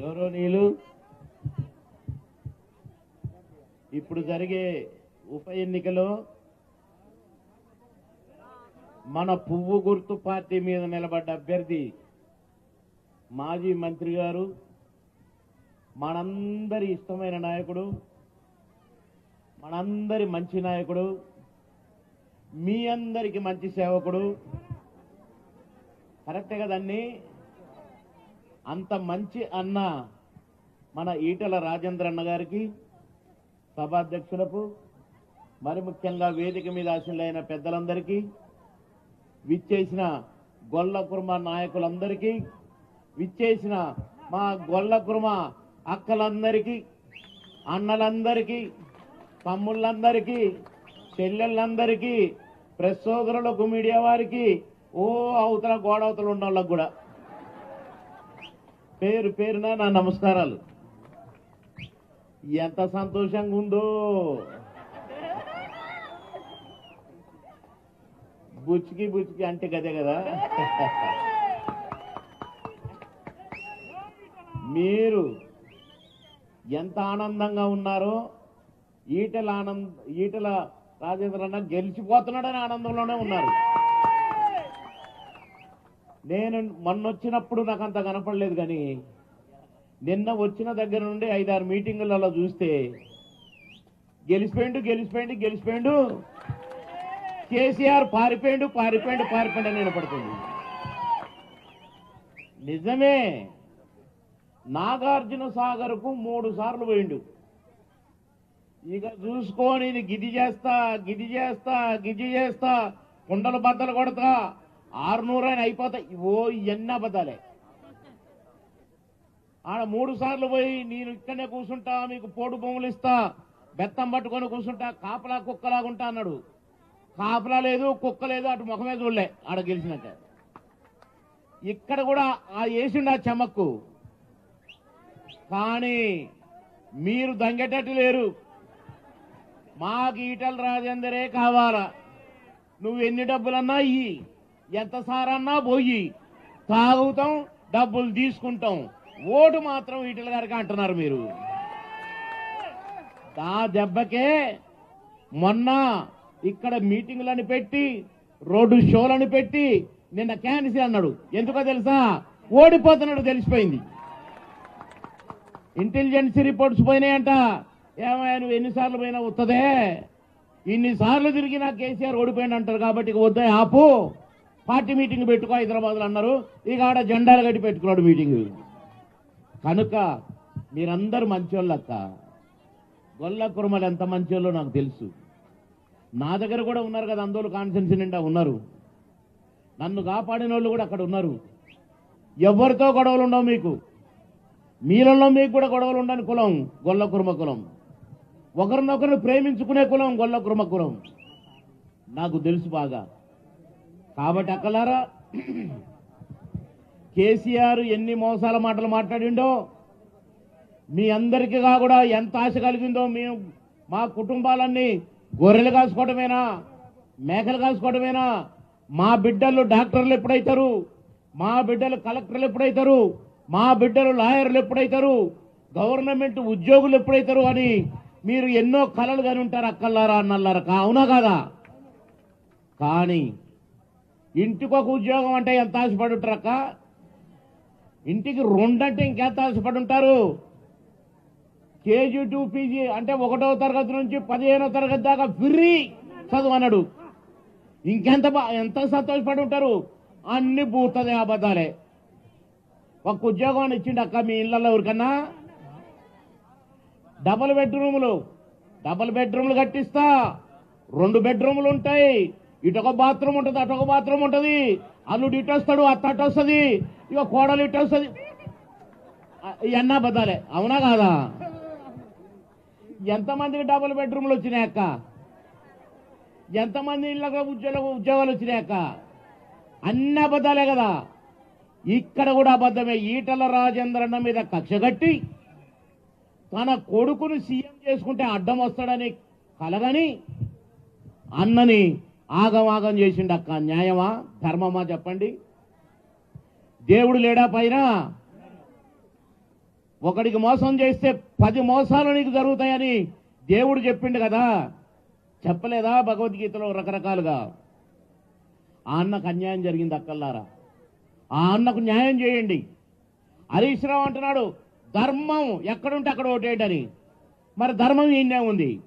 గౌరవనీయులు ఇప్పుడు జరిగే ఉప ఎన్నికలో మన పువ్వు గుర్తు పార్టీ మీద నిలబడ్డ అభ్యర్థి మాజీ మంత్రి గారు మనందరి ఇష్టమైన నాయకుడు మనందరి మంచి నాయకుడు మీ అందరికి మంచి సేవకుడు. కరెక్టే కదండి? అంత మంచి అన్న మన ఈటల రాజేంద్ర అన్న గారికి సభాధ్యక్షులకు మరి ముఖ్యంగా వేదిక మీద ఆశలైన పెద్దలందరికీ విచ్చేసిన గొల్ల కుర్మ నాయకులందరికీ విచ్చేసిన మా గొల్ల కుర్మ అక్కలందరికీ అన్నలందరికీ తమ్ముళ్ళందరికీ చెల్లెళ్ళందరికీ ప్రెస్ సోదరులకు మీడియా వారికి ఓ అవతల గోడవతలు ఉన్న వాళ్ళకు కూడా. పేరు పేరున నా నమస్కారాలు. ఎంత సంతోషంగా ఉందో. బుచ్చికి బుచ్చికి అంటే గదే కదా. మీరు ఎంత ఆనందంగా ఉన్నారో ఈటల ఆనంద ఈటల రాజేంద్ర అన్న గెలిచిపోతున్నాడని ఆనందంలోనే ఉన్నారు. నేను మొన్న వచ్చినప్పుడు నాకు అంత కనపడలేదు కానీ నిన్న వచ్చిన దగ్గర నుండి ఐదారు మీటింగులలో చూస్తే గెలిచిపోయిండు గెలిచిపోయిండు గెలిచిపోయిండు. కేసీఆర్ పారిపోయిండు పారిపోయిండు పారిపోయిండు అని వినపడుతుంది. నిజమే నాగార్జున సాగర్కు మూడు సార్లు పోయిండు. ఇక చూసుకోని గిది చేస్తా గిది చేస్తా గిది చేస్తా కుండలు బద్దలు కొడతా ఆరునూరైన అయిపోతాయి. ఓ ఇవన్నీ అబద్ధాలే. ఆడ మూడు సార్లు పోయి నేను ఇక్కడనే కూర్చుంటా మీకు పోడు భూములు ఇస్తా బెత్తం పట్టుకొని కూర్చుంటా కాపలా కుక్కలాగుంటా అన్నాడు. కాపలా లేదు కుక్క లేదు అటు ముఖమే చూడలే ఆడ గెలిచినాక ఇక్కడ కూడా ఆ వేసిండు ఆ చెమక్కు. కానీ మీరు దంగేటట్టు లేరు. మాకు ఈటల రాజేందరే కావాలా. నువ్వు ఎన్ని డబ్బులన్నా ఇయ్యి. ఎంత సారన్నా పోయి తాగుతాం డబ్బులు తీసుకుంటాం. ఓటు మాత్రం ఈటల గారికి అంటున్నారు మీరు. ఆ దెబ్బకే మొన్న ఇక్కడ మీటింగులను పెట్టి రోడ్డు షోలను పెట్టి నిన్న క్యాన్సిల్ అన్నాడు. ఎందుకో తెలుసా? ఓడిపోతున్నాడు తెలిసిపోయింది. ఇంటెలిజెన్స్ రిపోర్ట్స్ పోయినాయంట. ఏమయ్యా నువ్వు ఎన్నిసార్లు పోయినా వస్తుందే ఇన్నిసార్లు తిరిగినా కేసీఆర్ ఓడిపోయింది అంటారు కాబట్టి ఇక వద్దా ఆపు. పార్టీ మీటింగ్ పెట్టుకో హైదరాబాద్లో అన్నారు. ఇక ఆడ జెండాలు కట్టి పెట్టుకున్నాడు మీటింగ్. కనుక మీరందరూ మంచోళ్ళు అక్క. గొల్ల కురుమలు ఎంత మంచోళ్ళో నాకు తెలుసు. నా దగ్గర కూడా ఉన్నారు కదా అందరూ కాన్ఫిడెన్స్ నిండా ఉన్నారు. నన్ను కాపాడిన వాళ్ళు కూడా అక్కడ ఉన్నారు. ఎవరితో గొడవలు ఉండవు మీకు? మీలలో మీకు కూడా గొడవలు ఉండని కులం గొల్ల కుర్మ కులం. ఒకరినొకరిని ప్రేమించుకునే కులం గొల్ల కుర్మ కులం. నాకు తెలుసు బాగా. కాబట్టి అక్కలారా కేసీఆర్ ఎన్ని మోసాల మాటలు మాట్లాడిండో మీ అందరికీగా కూడా ఎంత ఆశ కలిగిందో మేము మా కుటుంబాలన్నీ గొర్రెలు కాసుకోవటమేనా మేకలు కాసుకోవటమేనా మా బిడ్డలు డాక్టర్లు ఎప్పుడైతారు మా బిడ్డలు కలెక్టర్లు ఎప్పుడైతారు మా బిడ్డలు లాయర్లు ఎప్పుడైతారు గవర్నమెంట్ ఉద్యోగులు ఎప్పుడైతారు అని మీరు ఎన్నో కలలు కనుంటారు ఉంటారు అక్కల్లారా అన్నల్లారా అవునా కాదా? కానీ ఇంటికి ఒక ఉద్యోగం అంటే ఎంత ఆశపడి ఉంటారు అక్క ఇంటికి రెండంటే ఇంకెంత ఆశపడి ఉంటారు కేజీ టూ పీజీ అంటే ఒకటో తరగతి నుంచి పదిహేనో తరగతి దాకా ఫ్రీ చదువు అన్నాడు ఇంకెంత ఎంత సంతోషపడి ఉంటారు అన్ని పూర్తదే అబద్ధాలే. ఒక ఉద్యోగం ఇచ్చిండు అక్క మీ ఇళ్ళల్లో ఎవరికన్నా? డబుల్ బెడ్రూములు. డబుల్ బెడ్రూములు కట్టిస్తా. రెండు బెడ్రూములు ఉంటాయి ఇటొక బాత్రూమ్ ఉంటుంది అటొక బాత్రూమ్ ఉంటుంది. అల్లుడు ఇటు వస్తాడు అత్త అటు వస్తుంది ఇక కోడలు ఇటు వస్తుంది ఇవన్నా అబద్ధాలే. అవునా కాదా? ఎంతమందికి డబుల్ బెడ్రూమ్లు వచ్చినాయి అక్క? ఎంతమంది ఇళ్ళకు ఉద్యోగ ఉద్యోగాలు వచ్చినాయి అక్క? అన్ని అబద్ధాలే కదా. ఇక్కడ కూడా అబద్ధమే. ఈటల రాజేంద్రన్న మీద కక్ష కట్టి తన కొడుకును సీఎం చేసుకుంటే అడ్డం వస్తాడని కలగని అన్నని ఆగమాగం చేసిండు అక్క. న్యాయమా? ధర్మమా చెప్పండి. దేవుడు లేడా పైన? ఒకడికి మోసం చేస్తే పది మోసాలు నీకు జరుగుతాయని దేవుడు చెప్పిండు కదా. చెప్పలేదా భగవద్గీతలో రకరకాలుగా? ఆ అన్నకు అన్యాయం జరిగింది అక్కల్లారా? ఆ అన్నకు న్యాయం చేయండి. హరీశ్రావు అంటున్నాడు ధర్మం ఎక్కడుంటే అక్కడ ఓటేయటని మరి ధర్మం ఈయనే ఉంది.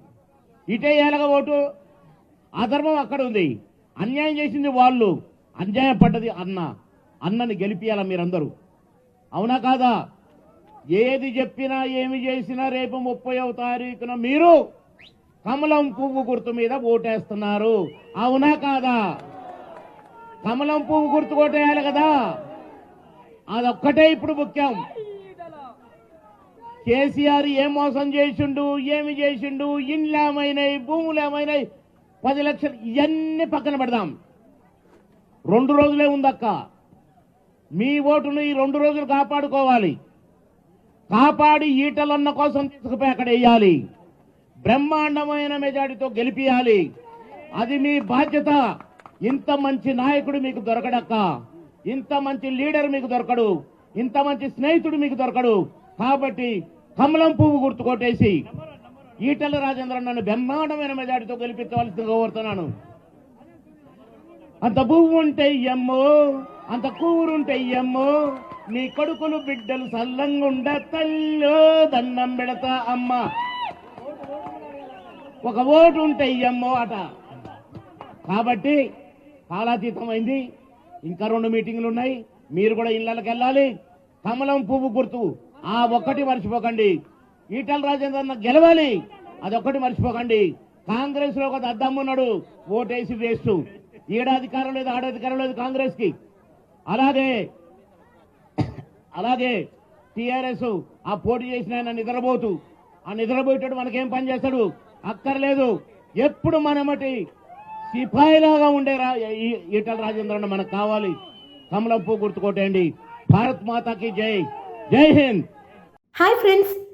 ఇటే ఎలాగ ఓటు అధర్మం అక్కడ ఉంది. అన్యాయం చేసింది వాళ్ళు. అన్యాయం పడ్డది అన్న. అన్నని గెలిపియాల మీరందరూ. అవునా కాదా? ఏది చెప్పినా ఏమి చేసినా రేపు ముప్పైవ తారీఖున మీరు కమలం పువ్వు గుర్తు మీద ఓటేస్తున్నారు. అవునా కాదా? కమలం పువ్వు గుర్తు కొట్టేయాలి కదా? అదొక్కటే ఇప్పుడు ముఖ్యం. కేసీఆర్ ఏం మోసం చేసిండు? ఏమి చేసిండు? ఇండ్లేమైనాయి? భూములు ఏమైనాయి పది లక్షలు ఇవన్నీ పక్కన పెడదాం. రెండు రోజులే ఉందక్క. మీ ఓటును ఈ రెండు రోజులు కాపాడుకోవాలి. కాపాడి ఈటలన్న కోసం తీసుకుపోయి అక్కడ వేయాలి. బ్రహ్మాండమైన మెజారిటీతో గెలిపియాలి. అది మీ బాధ్యత. ఇంత మంచి నాయకుడు మీకు దొరకడక్క. ఇంత మంచి లీడర్ మీకు దొరకడు. ఇంత మంచి స్నేహితుడు మీకు దొరకడు. కాబట్టి కమలం పువ్వు గుర్తుకొట్టేసి ఈటల రాజేంద్ర నన్ను బ్రహ్మాండమైన మెజారిటీతో గెలిపించవలసిందిగా కోరుతున్నాను. అంత పువ్వు ఉంటే ఎమ్మో అంత కూరుంటే ఎమ్మో నీ కొడుకులు బిడ్డలు సల్లంగుండ తల్లో దండం పెడతా అమ్మ. ఒక ఓటు ఉంటే ఎమ్మో అట. కాబట్టి కాలాతీతమైంది. ఇంకా రెండు మీటింగ్లు ఉన్నాయి మీరు కూడా ఇళ్ళకి వెళ్ళాలి కమలం పువ్వు గుర్తు. ఆ ఒక్కటి మర్చిపోకండి. ఈటల రాజేంద్ర గెలవాలి. అదొక్కటి మర్చిపోకండి. కాంగ్రెస్లో ఒక అద్దమ్మున్నాడు ఓటేసి వేస్ట్. ఈడ అధికారం లేదు ఆడ అధికారం లేదు కాంగ్రెస్కి అలాగే అలాగే టిఆర్ఎస్ ఆ పోటీ చేసిన ఆయన నిద్రపోతూ ఆ నిద్రపోయేటట్టు మనకేం పని చేస్తాడు? అక్కర్లేదు. ఎప్పుడు మనమటి సిపాయిలాగా ఉండే రా ఈ- ఈటల రాజేంద్ర మనకు కావాలి. కమలం పువ్వు గుర్తుకోటండి భారత్ మాతాకి జై. జై హింద్. Hi friends.